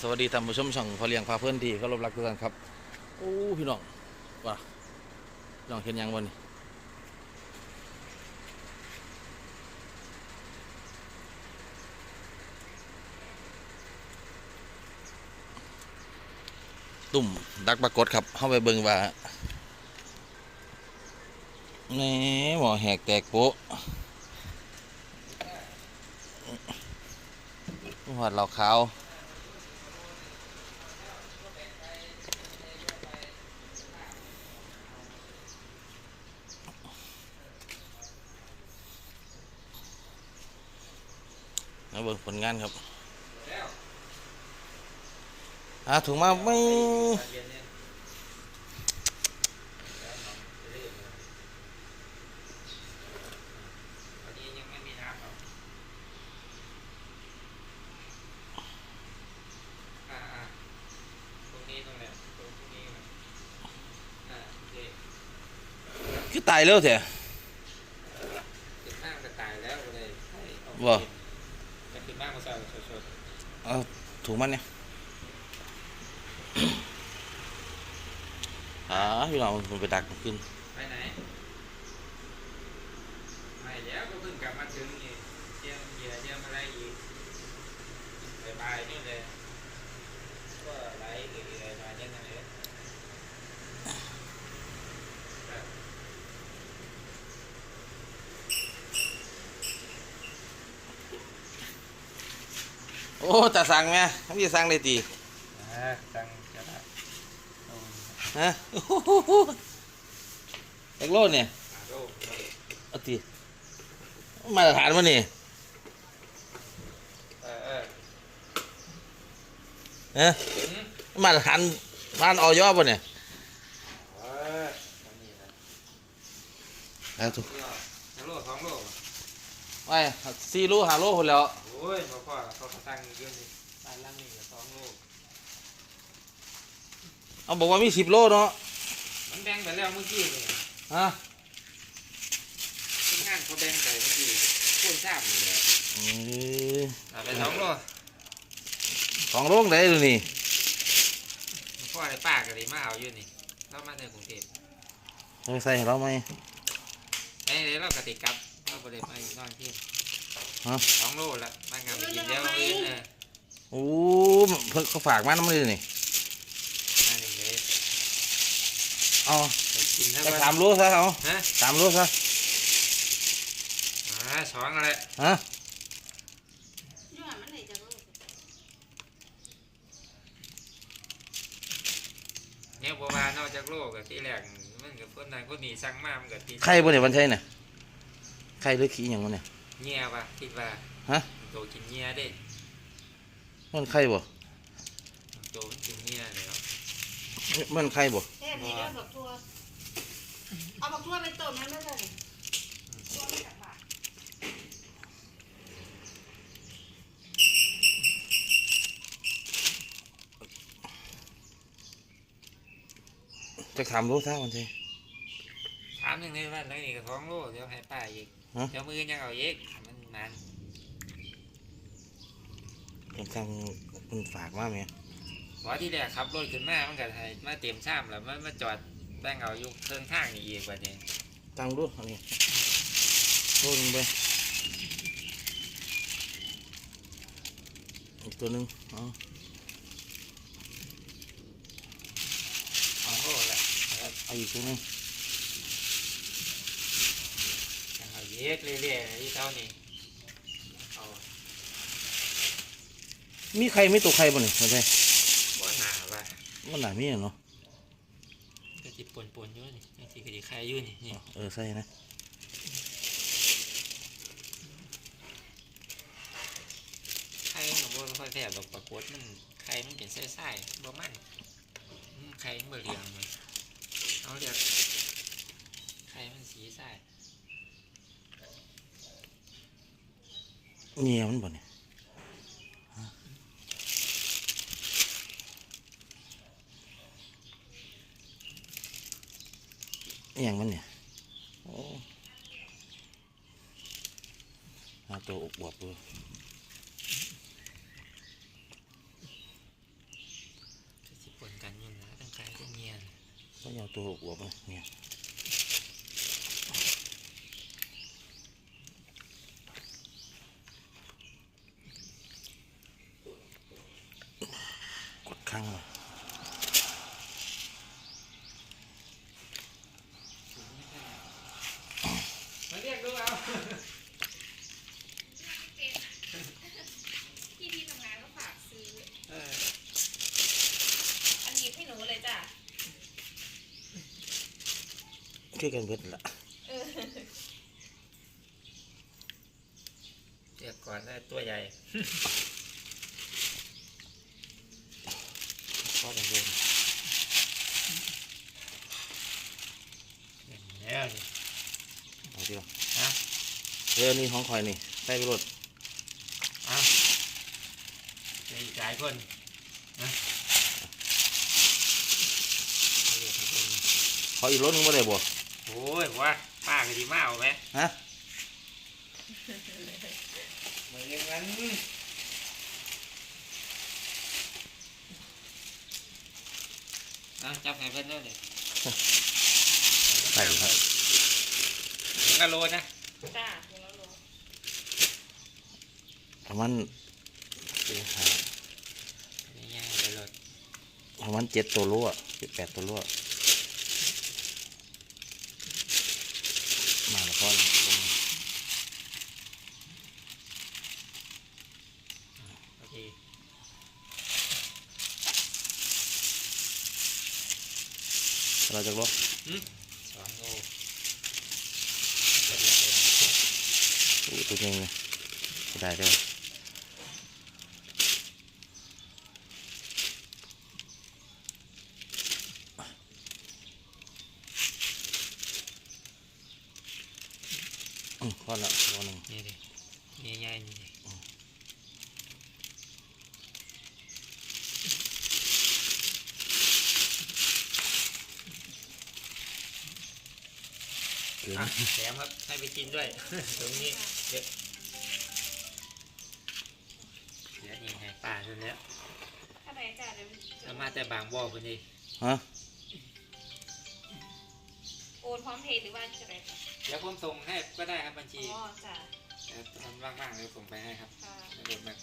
สวัสดีท่านผู้ชมช่องพอเลี้ยงพาเพื่อนที่เคารพรักทุกท่านครับโอ้พี่น้องว่าน้องเห็นยังวันนี้ตุ่มดักปรากฏครับเข้าไปเบิ่งว่านี่หมอแหกแตกโป๊ะหอดเหล่าขาว มาเบิ่งผลงานครับหาถุงมาไม่คือตายเร็วเถอะบ่ จะขึ้นมากกว่าเสาสด เอา ถุงมันเนี่ยอ่าพี่น้องมันไปดักมันขึ้น ๆไปไหนไม่แล้วก็เพิ่งกลับมาถึงนี่เยี่ยมเหยื่อเยี่ยมอะไรอีกบายๆนี่เลยก็ไหลเรื่อยๆมาเยี่ยมนั่นเอง โอ้จะสั่งไหมพี่จะสั่งได้ตีอ่าตั้งจะได้โอ้ยฮะโอ้โหเอกโลดเนี่ยหาโลกเอาตีมาตรฐานมันนี่เออเออฮะหืมมาตรฐานบ้านออยอป่ะเนี่ยเอออันนี้นะเอาถูกนี่เหรอทั้งโลกสองโลกไปสี่โลห้าโลคนแล้วโอ้ยพ่อพ่อ เขาเขาตั้งเยอะนี่บ้านหล่างนี่ก็สองโลกเอาบอกว่ามีสิบโลเนาะมันแบ่งไปแล้วเมื่อกี้นี่ฮะทีมงานเขาแบ่งไปเมื่อกี้คูณสามนี่แหละเอ้ยเอาไปสองโลของโลงได้ดูนี่พ่อในป้าก็เลยมาเอาอยู่นี่เรามาในกรุงเทพเอาไปใส่ให้เราไหมไอ้เดี๋ยวเรากติกลับเราบริมาอยู่นอนที่ ฮะสองโลละมางานไปกินเดียวอื่นเออโอ้เพิ่นเขาฝากมาน้ำมือนี่มาหนึ่งเลยเอาไปกินทั้งไปวันสามโลซะเอาฮะสามโลซะอ่าสองอะไรฮะอยู่หันมันไหนจะรู้เนี่ยบัวานนอกจากโลกกับที่แรกมันกับคนนั้นคนนี้สั่งมามันกับที่ไข่บ่เนี่ยวันใช่เนี่ยไข่หรือขี้หยังวะเนี่ย เงียป่ะคิดว่าฮะโตกินเงียได้มันไข่บ่โตมันกินเงียเลยเนาะมันไข่บ่แค่นี้เรื่องบักทัวเอาบักทัวไปต้มนั้นไม่ได้ทัวไม่กลับบ้านจะสามโลซะวันใช่ถามหนึ่งเลยว่าแล้วนี่ก็สองโลเดี๋ยวให้ป้าอีกฮะ เดี๋ยวมือยังเอาอีกมันนานผมสั่งมันฝากมาไหมเพราะที่แรกขับรถขึ้นมามันก็ให้มาเต็มชามแล้วมันมาจอดแป้งเอาอยู่เครื่องทางนี่อีกว่านี้ตั้งดูอันนี้โลนึงไปอีกตัวหนึงเอ๋อสองโลละเอาอีกตัวหนึง ยังเอาเยกเรื่อยๆที่เท่านี้เอามีไข่ไม่ตัวไข่บ่เนี่ยวันใช่ว่าหนาว่ะมันหนามีอะเนาะก็จิปนปนๆอยู่นี่นี่สิกระใครอยู่นี่นี่เออใส่นะไข่ของบ่ค่อยแซ่บดอกปรากฏมันไข่มันเป็นไส้ๆบ่มันอืมไข่มันบ่เหลืองเลยเอาเรียกไข่มันสีใส เงียมันบ่นี่ยอย่างมันเนี่ยหาตัวอกบวบเลยสิปนกันเงินนะตั้งใจก็เงียนก็ยาวตัวอกบวบเลยเงียน รียกดูเอาพี่ที่ทำงานก็ฝากซื้อ เอออันนี้ให้หนูเลยจ้ะคือกันเบิดละเออเรียกก่อนได้ตัวใหญ่ก็ได้เลยแล้วนี่เอาดีกว่าฮะ เออนี่ของคอยนี่ใส่ไปรถเอาเหลืออีกหลายคนนะเอาเรียกให้เพิ่นเขาอีกรถนึงไม่ได้บ่โอ้ยว่าป้าก็ดีมากเอาไหมฮะเหมือนอย่างนั้นเอาจับให้เพื่อนด้วยเลยใส่ครับกะโลนะจ้ะเดี๋ยวเราลง ประมาณเจ็ดหานี่ยังไปรถประมาณเจ็ดตัวรั่วเจ็ดแปดตัวรั่วมาแล้วก็ลงโอเคเราจะลดสองโลอู้ตัวนึงเลยได้เด้อ อืมพอละตัวหนึ่งนี่ดินี่ใหญ่นี่ดิเกินอะแถมครับ ให้ไปกินด้วย ตรงนี้เดี๋ยวเดี๋ยวนี่ให้ป้าคนเนี้ยถ้าไหนจ้ะเดี๋ยวแล้วมาแต่บางบ่อคนนี้ ฮะโอ นพร้อมเพย์หรือว่าจะอะไรจ้ะเดี๋ยวผมส่งให้ก็ได้ครับบัญชีอ๋อจ้ะเดี๋ยวทำว่างๆเดี๋ยวส่งไปให้ครับค่ะไม่โดนแบบ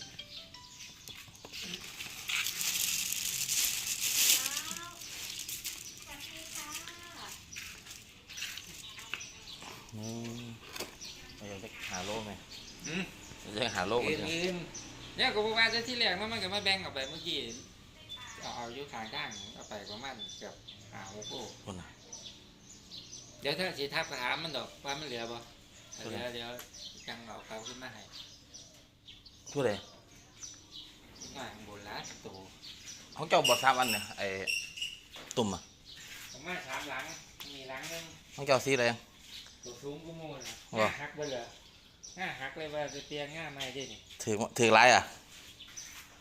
อ้าวสวัสดีค่ะอืมเราอยากจะหาโลไหมอืมเราจะหาโลกันอื่นจ้ะอื่นเนี่ยก็บอกว่าจะที่แรกมันมันก็มาแบ่งออกไปเมื่อกี้เอาเอาอยู่ข้างข้างเอาไปประมาณเกือบหาหกโลคนน่ะเดี๋ยวถ้าสีทับกระถามมันดอกว่ามันเหลือบ่เท่าไหร่เดี๋ยวเดี๋ยวยังเอาเขาขึ้นมาให้ทั่วเลยหน่อยข้างบนล้านตัวเขาเจ้าบอสามอันเนี่ยไอ้ตุ่มอะผมมาถามหลังมีหลังหนึงเขาเจ้าสีอะไรตัวสูงกูโม่นะว่ะง่าหักไปเลยง่าหักเลยว่าจะเตียงง่าไม่ได้นี่ถือถือไรอะ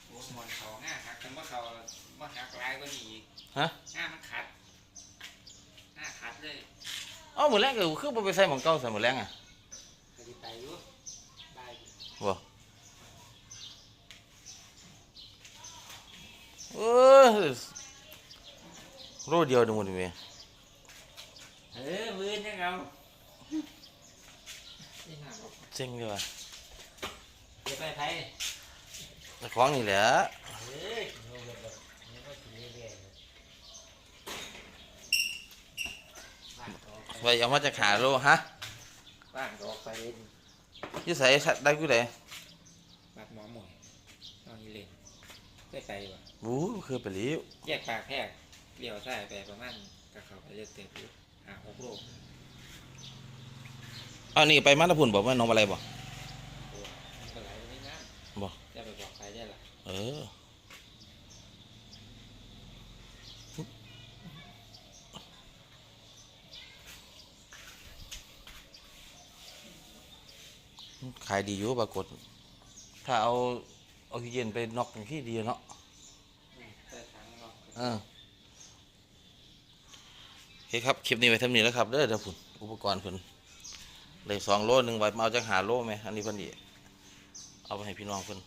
โอ้หมอนเขาง่าหักแต่ว่าเขาว่าหักลายกว่านี้อีกฮะง่ามันขัดง่าขัดเลย เอ้าหมดแรงก็คือบ่ไปใส่หมองเก่าใส่หมดแรงอะไปดิไปอยู่ได้อยู่บ่เออโลเดียวนึงหมดเลยเออมือยังเอานี่หาบอกเจ๋งเลยว่ะเดี๋ยวไปไทยเจ้าของนี่แหละเฮ้ยโน้ตแบบนี้ก็สีเรื่อยๆเลยบ้านก็ออก ไปเอามาจากหาโลฮะบ้านก็ออกไปเล่นอยี่ใส่ได้กูได้บ้านหมอหมวยนอนนี่เล่นได้ไปวะบู๊คือไปลิ้วแยกปากแพรกเลี้ยวซ้ายไปประมาณกับเขาไปเรื่อยเต็มอยู่หาหกโลอ้านี่ไปมาตะพุ่นบอกว่าน้องอะไรบ่ตัวมันก็ไหลไม่งามบ่จะไปบอกใครได้ล่ะ เออายดีอยู่ปรากฏ ถ้าเอาออกซิเจนไปนอกอย่างที่ดีเนาะอืมแต่ทางนอกเออโอเคครับคลิปนี้ไว้ทำนี้แล้วครับเด้อเดี๋ยวพุ่นอุปกรณ์พุ่นเลยสองโลหนึ่งไว้มาเอาจากหาโลไหมอันนี้เพิ่นดีเอาไปให้พี่น้องเพิ่น